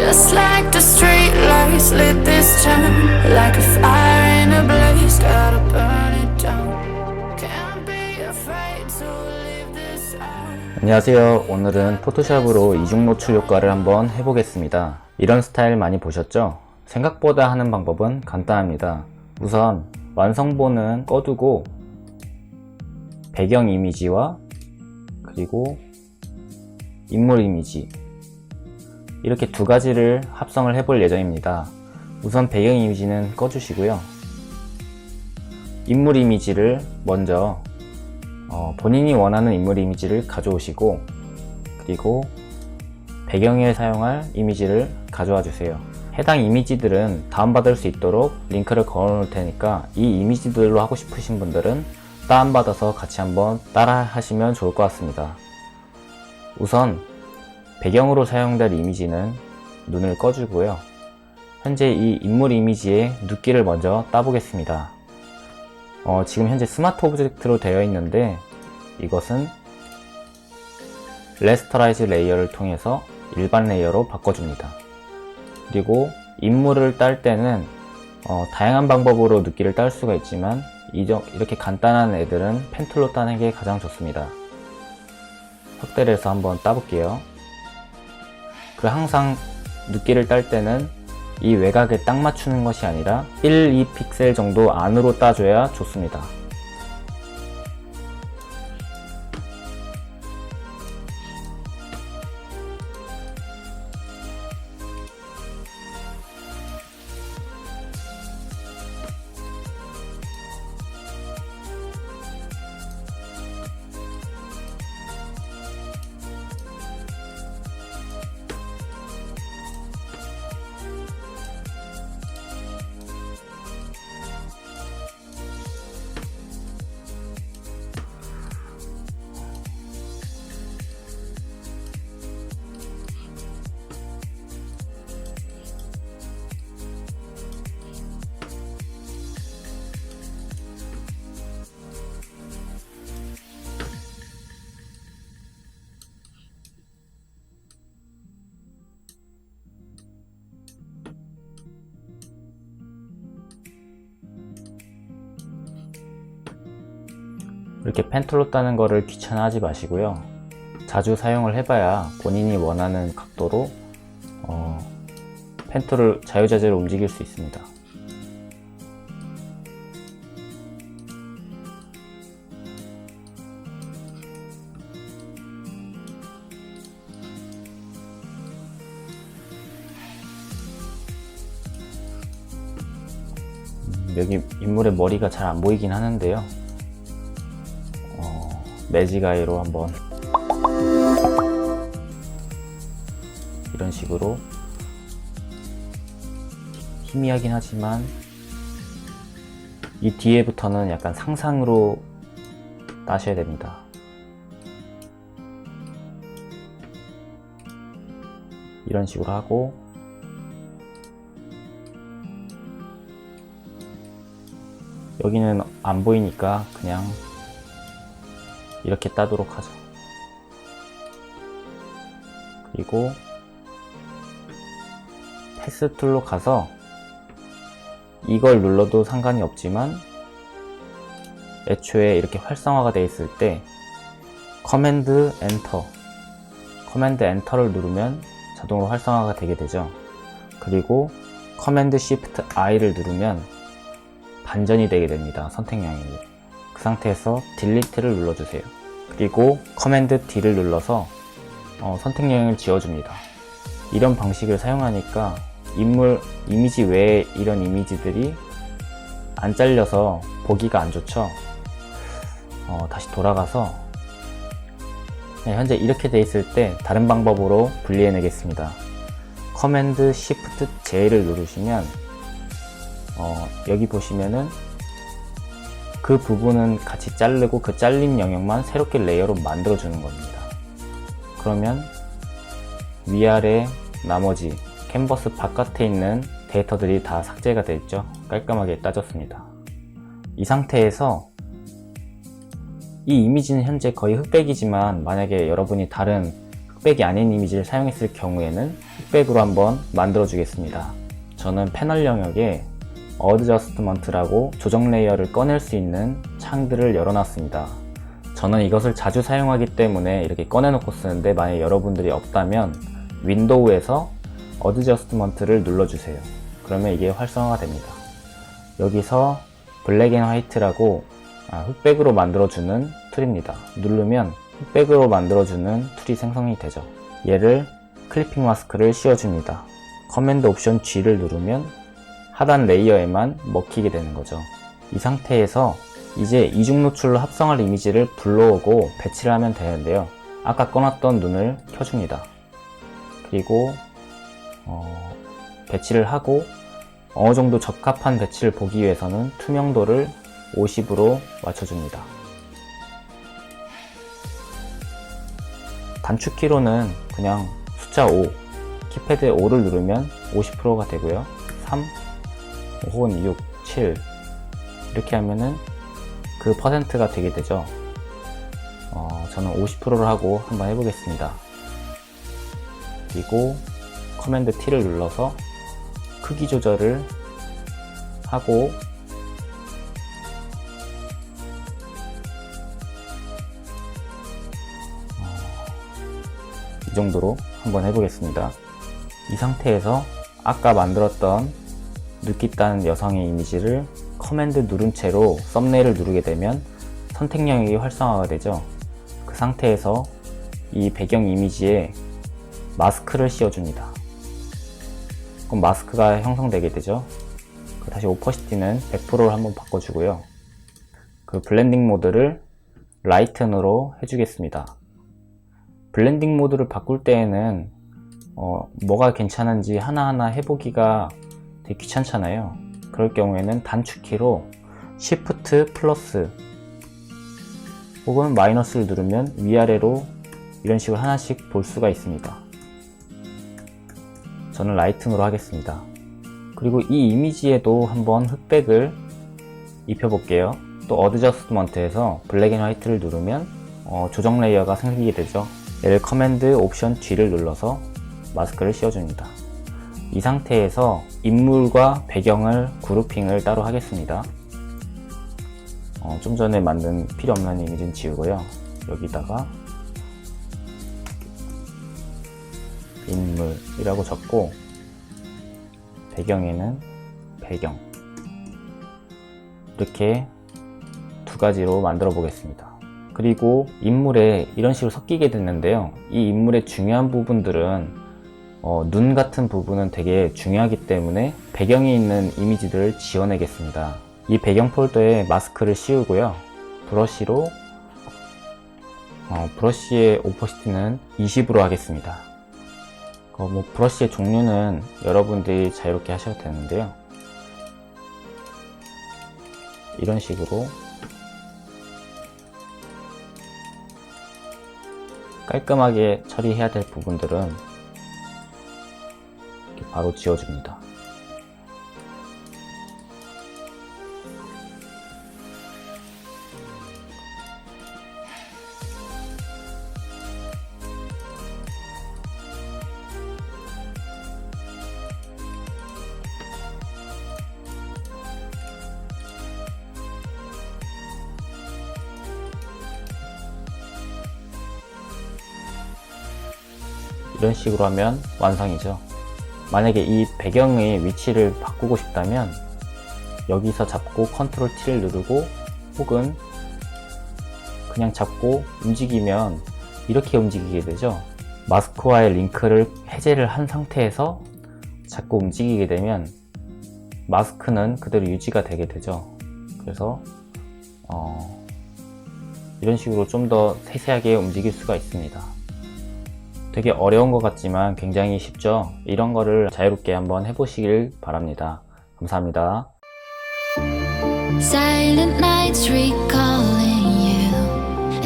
Just like the street lights lit this town Like a fire in a blaze Gotta burn it down Can't be afraid to leave this out 안녕하세요. 오늘은 포토샵으로 이중 노출 효과를 한번 해보겠습니다. 이런 스타일 많이 보셨죠? 생각보다 하는 방법은 간단합니다. 우선 완성본은 꺼두고 배경 이미지와 그리고 인물 이미지 이렇게 두 가지를 합성을 해볼 예정입니다. 우선 배경 이미지는 꺼주시고요. 인물 이미지를 먼저 어, 본인이 원하는 인물 이미지를 가져오시고 그리고 배경에 사용할 이미지를 가져와 주세요. 해당 이미지들은 다운받을 수 있도록 링크를 걸어 놓을 테니까 이 이미지들로 하고 싶으신 분들은 다운받아서 같이 한번 따라 하시면 좋을 것 같습니다. 우선 배경으로 사용될 이미지는 눈을 꺼주고요. 현재 이 인물 이미지의 눕기를 먼저 따보겠습니다. 어, 지금 현재 스마트 오브젝트로 되어 있는데 이것은 레스터라이즈 레이어를 통해서 일반 레이어로 바꿔줍니다. 그리고 인물을 딸 때는 어, 다양한 방법으로 눕기를 딸 수가 있지만 이렇게 간단한 애들은 펜툴로 따는 게 가장 좋습니다. 확대를 해서 한번 따볼게요. 그 항상 눕기를 딸 때는 이 외곽에 딱 맞추는 것이 아니라 1, 2픽셀 정도 안으로 따줘야 좋습니다. 이렇게 펜툴로 따는 거를 귀찮아하지 마시고요. 자주 사용을 해봐야 본인이 원하는 각도로 어, 펜툴을 자유자재로 움직일 수 있습니다. 음, 여기 인물의 머리가 잘 안 보이긴 하는데요. 어, 매직아이로 한번 이런 식으로 희미하긴 하지만 이 뒤에부터는 약간 상상으로 따셔야 됩니다. 이런 식으로 하고 여기는 안 보이니까 그냥 이렇게 따도록 하죠. 그리고 패스 툴로 가서 이걸 눌러도 상관이 없지만 애초에 이렇게 활성화가 되어 있을 때 커맨드 엔터 커맨드 엔터를 누르면 자동으로 활성화가 되게 되죠. 그리고 커맨드 시프트 I를 누르면 반전이 되게 됩니다. 선택량이. 그 상태에서 딜리트를 눌러주세요. 그리고 커맨드 D를 눌러서 어, 선택량을 지워줍니다. 이런 방식을 사용하니까 인물 이미지 외에 이런 이미지들이 안 잘려서 보기가 안 좋죠. 어, 다시 돌아가서 네, 현재 이렇게 돼 있을 때 다른 방법으로 분리해내겠습니다. 커맨드 Shift J를 누르시면 어, 여기 보시면은 그 부분은 같이 자르고 그 잘린 영역만 새롭게 레이어로 만들어 주는 겁니다. 그러면 위아래 나머지 캔버스 바깥에 있는 데이터들이 다 삭제가 됐죠. 깔끔하게 따졌습니다. 이 상태에서 이 이미지는 현재 거의 흑백이지만 만약에 여러분이 다른 흑백이 아닌 이미지를 사용했을 경우에는 흑백으로 한번 만들어 주겠습니다. 저는 패널 영역에 어드저스트먼트라고 조정 레이어를 꺼낼 수 있는 창들을 열어놨습니다. 저는 이것을 자주 사용하기 때문에 이렇게 꺼내놓고 쓰는데 만약 여러분들이 없다면 윈도우에서 어드저스트먼트를 눌러주세요. 그러면 이게 활성화가 됩니다. 여기서 블랙 앤 화이트라고 아, 흑백으로 만들어주는 툴입니다. 누르면 흑백으로 만들어주는 툴이 생성이 되죠. 얘를 클리핑 마스크를 씌워줍니다. 커맨드 옵션 G를 누르면 하단 레이어에만 먹히게 되는 거죠. 이 상태에서 이제 이중 노출로 합성할 이미지를 불러오고 배치를 하면 되는데요. 아까 꺼놨던 눈을 켜줍니다. 그리고 어, 배치를 하고 어느 정도 적합한 배치를 보기 위해서는 투명도를 50으로 맞춰줍니다. 단축키로는 그냥 숫자 5, 키패드에 5를 누르면 50%가 되고요. 3, 혹은 6, 7 이렇게 하면은 그 퍼센트가 되게 되죠. 어, 저는 50%를 하고 한번 해보겠습니다. 그리고 커맨드 T를 눌러서 크기 조절을 하고 이 정도로 한번 해보겠습니다. 이 상태에서 아까 만들었던 느끼다는 여성의 이미지를 커맨드 누른 채로 썸네일을 누르게 되면 선택 영역이 활성화가 되죠. 그 상태에서 이 배경 이미지에 마스크를 씌워줍니다. 그럼 마스크가 형성되게 되죠. 그 다시 오퍼시티는 100%를 한번 바꿔주고요. 그 블렌딩 모드를 라이튼으로 해주겠습니다. 블렌딩 모드를 바꿀 때에는 어, 뭐가 괜찮은지 하나하나 해보기가 되게 귀찮잖아요. 그럴 경우에는 단축키로 Shift 플러스 혹은 마이너스를 누르면 위아래로 이런 식으로 하나씩 볼 수가 있습니다. 저는 라이팅으로 하겠습니다. 그리고 이 이미지에도 한번 흑백을 입혀볼게요. 또 어드저스트먼트에서 블랙 앤 화이트를 누르면 어, 조정 레이어가 생기게 되죠. 얘를 커맨드 옵션 G를 눌러서 마스크를 씌워줍니다. 이 상태에서 인물과 배경을 그룹핑을 따로 하겠습니다. 어, 좀 전에 만든 필요 없는 이미지는 지우고요. 여기다가 인물이라고 적고 배경에는 배경 이렇게 두 가지로 만들어 보겠습니다. 그리고 인물에 이런 식으로 섞이게 됐는데요. 이 인물의 중요한 부분들은 어, 눈 같은 부분은 되게 중요하기 때문에 배경이 있는 이미지들을 지워내겠습니다. 이 배경 폴더에 마스크를 씌우고요. 브러쉬로 어, 브러쉬의 오퍼시티는 20으로 하겠습니다. 어, 뭐 브러쉬의 종류는 여러분들이 자유롭게 하셔도 되는데요. 이런 식으로 깔끔하게 처리해야 될 부분들은 바로 지워줍니다. 이런 식으로 하면 완성이죠. 만약에 이 배경의 위치를 바꾸고 싶다면 여기서 잡고 컨트롤 T를 누르고 혹은 그냥 잡고 움직이면 이렇게 움직이게 되죠. 마스크와의 링크를 해제를 한 상태에서 자꾸 움직이게 되면 마스크는 그대로 유지가 되게 되죠. 그래서 어, 이런 식으로 좀 더 세세하게 움직일 수가 있습니다. 되게 어려운 것 같지만 굉장히 쉽죠? 이런 거를 자유롭게 한번 해보시길 바랍니다. 감사합니다. Silent nights recalling you.